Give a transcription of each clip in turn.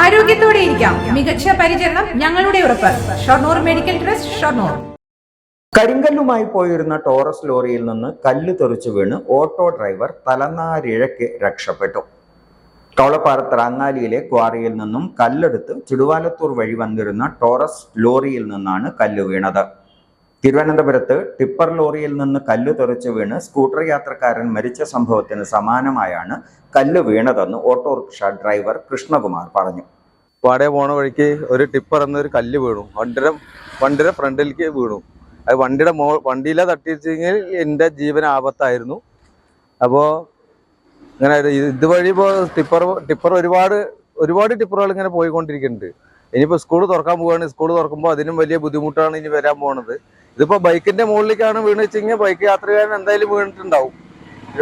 ആരോഗ്യത്തോടെ ഇരിക്കാം. മികച്ച പരിചരണം ഞങ്ങളുടെ ഉറപ്പ്. Shoranur medical trust Shoranur. കരിങ്കല്ലുമായി പോയിരുന്ന ടോറസ് ലോറിയിൽ നിന്ന് കല്ല് തെറിച്ചു വീണ് ഓട്ടോ ഡ്രൈവർ തലനാരിഴയ്ക്ക് രക്ഷപ്പെട്ടു. കവളപ്പാറത്ത് റാങ്ങാലിയിലെ ക്വാറിയിൽ നിന്നും കല്ലെടുത്ത് ചുടുവാലത്തൂർ വഴി വന്നിരുന്ന ടോറസ് ലോറിയിൽ നിന്നാണ് കല്ല് വീണത്. തിരുവനന്തപുരത്ത് ടിപ്പർ ലോറിയിൽ നിന്ന് കല്ല് തെറിച്ചു വീണ് സ്കൂട്ടർ യാത്രക്കാരൻ മരിച്ച സംഭവത്തിന് സമാനമായാണ് കല്ല് വീണതെന്ന് ഓട്ടോറിക്ഷ ഡ്രൈവർ കൃഷ്ണകുമാർ പറഞ്ഞു. വാടക പോണ വഴിക്ക് ഒരു ടിപ്പർ എന്നൊരു കല്ല് വീണു. വണ്ടിയുടെ വണ്ടിയുടെ ഫ്രണ്ടിലേക്ക് വീണു. അത് വണ്ടിയുടെ മോ വണ്ടിയിലെ തട്ടിച്ചെങ്കിൽ എന്റെ ജീവൻ ആപത്തായിരുന്നു. അപ്പോൾ ഇങ്ങനെ ഇതുവഴി ഇപ്പോൾ ടിപ്പർ ടിപ്പർ ഒരുപാട് ഒരുപാട് ടിപ്പറുകൾ ഇങ്ങനെ പോയിക്കൊണ്ടിരിക്കുന്നുണ്ട്. ഇനിയിപ്പോൾ സ്കൂൾ തുറക്കാൻ പോവുകയാണ് സ്കൂൾ തുറക്കുമ്പോൾ അതിനും വലിയ ബുദ്ധിമുട്ടാണ് ഇനി വരാൻ പോകുന്നത് ഇതിപ്പോൾ ബൈക്കിന്റെ മുകളിലേക്കാണ് വീണ് വെച്ചെങ്കിൽ ബൈക്ക് യാത്രക്കാരൻ എന്തായാലും വീണിട്ടുണ്ടാവും.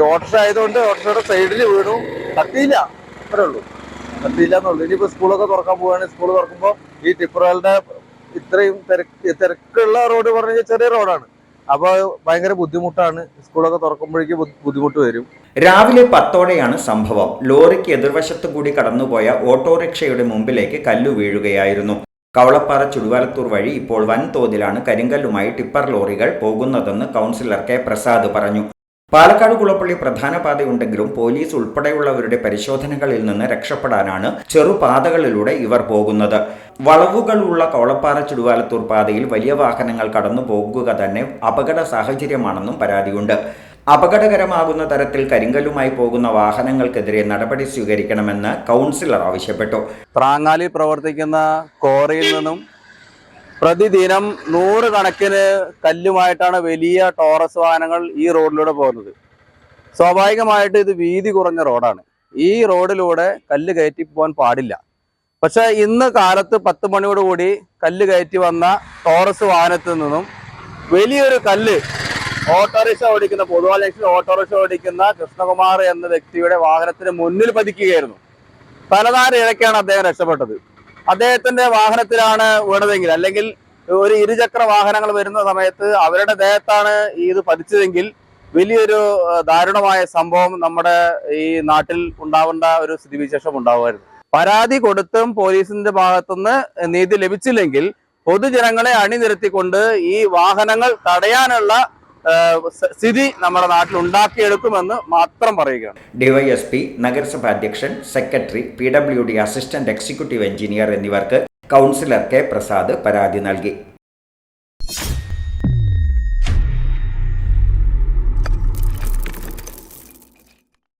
ഓട്ടോ ആയതുകൊണ്ട് ഓട്ടോയുടെ സൈഡിൽ വീണു. തട്ടിയില്ല അത്രേ ഉള്ളൂ. തട്ടിയില്ല എന്നുള്ളൂ ഇനിയിപ്പോ സ്കൂളൊക്കെ തുറക്കാൻ പോവുകയാണ്. സ്കൂൾ തുറക്കുമ്പോൾ ഈ ടിപ്പറുകളുടെ ഇത്രയും തിരക്ക് തിരക്കുള്ള റോഡ് പറഞ്ഞാൽ ചെറിയ റോഡാണ് അപ്പോൾ ഭയങ്കര ബുദ്ധിമുട്ടാണ്. സ്കൂളൊക്കെ തുറക്കുമ്പോഴേക്ക് ബുദ്ധിമുട്ട് വരും. രാവിലെ പത്തോടെയാണ് സംഭവം. ലോറിക്ക് എതിർവശത്തു കൂടി കടന്നുപോയ ഓട്ടോറിക്ഷയുടെ മുമ്പിലേക്ക് കല്ലു വീഴുകയായിരുന്നു. കവളപ്പാറ ചുടുവാലത്തൂർ വഴി ഇപ്പോൾ വൻതോതിലാണ് കരിങ്കല്ലുമായി ടിപ്പർ ലോറികൾ പോകുന്നതെന്ന് കൗൺസിലർ കെ പ്രസാദ് പറഞ്ഞു. പാലക്കാട് കുളപ്പള്ളി പ്രധാന പാതയുണ്ടെങ്കിലും പോലീസ് ഉൾപ്പെടെയുള്ളവരുടെ പരിശോധനകളിൽ നിന്ന് രക്ഷപ്പെടാനാണ് ചെറുപാതകളിലൂടെ ഇവർ പോകുന്നത്. വളവുകളുള്ള കവളപ്പാറ ചുടുവാലത്തൂർ പാതയിൽ വലിയ വാഹനങ്ങൾ കടന്നു പോകുക തന്നെ അപകട സാഹചര്യമാണെന്നും പരാതിയുണ്ട്. അപകടകരമാകുന്ന തരത്തിൽ കരിങ്കല്ലുമായി പോകുന്ന വാഹനങ്ങൾക്കെതിരെ നടപടി സ്വീകരിക്കണമെന്ന് കൗൺസിലർ ആവശ്യപ്പെട്ടു. പ്രാങ്ങാലിൽ പ്രവർത്തിക്കുന്ന കോറിയിൽ നിന്നും പ്രതിദിനം നൂറുകണക്കിന് കല്ലുമായിട്ടാണ് വലിയ ടോറസ് വാഹനങ്ങൾ ഈ റോഡിലൂടെ പോകുന്നത്. സ്വാഭാവികമായിട്ട് ഇത് വീതി കുറഞ്ഞ റോഡാണ്. ഈ റോഡിലൂടെ കല്ല് കയറ്റി പോകാൻ പാടില്ല. പക്ഷെ ഇന്ന് കാലത്ത് പത്ത് മണിയോടുകൂടി കല്ല് കയറ്റി വന്ന ടോറസ് വാഹനത്തിൽ നിന്നും വലിയൊരു കല്ല് ഓട്ടോറിക്ഷ ഓടിക്കുന്ന പൊതുവാലക്ഷൻ ഓട്ടോറിക്ഷ ഓടിക്കുന്ന കൃഷ്ണകുമാർ എന്ന വ്യക്തിയുടെ വാഹനത്തിന് മുന്നിൽ പതിക്കുകയായിരുന്നു. തലനാര ഇഴക്കാണ് അദ്ദേഹം രക്ഷപ്പെട്ടത്. അദ്ദേഹത്തിന്റെ വാഹനത്തിലാണ് വീണതെങ്കിൽ അല്ലെങ്കിൽ ഒരു ഇരുചക്ര വാഹനങ്ങൾ വരുന്ന സമയത്ത് അവരുടെ ദേഹത്താണ് ഇത് പതിച്ചതെങ്കിൽ വലിയൊരു ദാരുണമായ സംഭവം നമ്മുടെ ഈ നാട്ടിൽ ഉണ്ടാവേണ്ട ഒരു സ്ഥിതിവിശേഷം ഉണ്ടാവുമായിരുന്നു. പരാതി കൊടുത്തും പോലീസിന്റെ ഭാഗത്തുനിന്ന് നീതി ലഭിച്ചില്ലെങ്കിൽ പൊതുജനങ്ങളെ അണിനിരത്തിക്കൊണ്ട് ഈ വാഹനങ്ങൾ തടയാനുള്ള സ്ഥിതി നമ്മുടെ നാട്ടിൽ ഉണ്ടാക്കിയെടുക്കുമെന്ന് മാത്രം പറയുകയാണ്. ഡിവൈഎസ്പി നഗരസഭ അധ്യക്ഷൻ secretary P W D assistant executive engineer എന്നിവർക്ക് കൗൺസിലർ കെ പ്രസാദ് പരാതി നൽകി.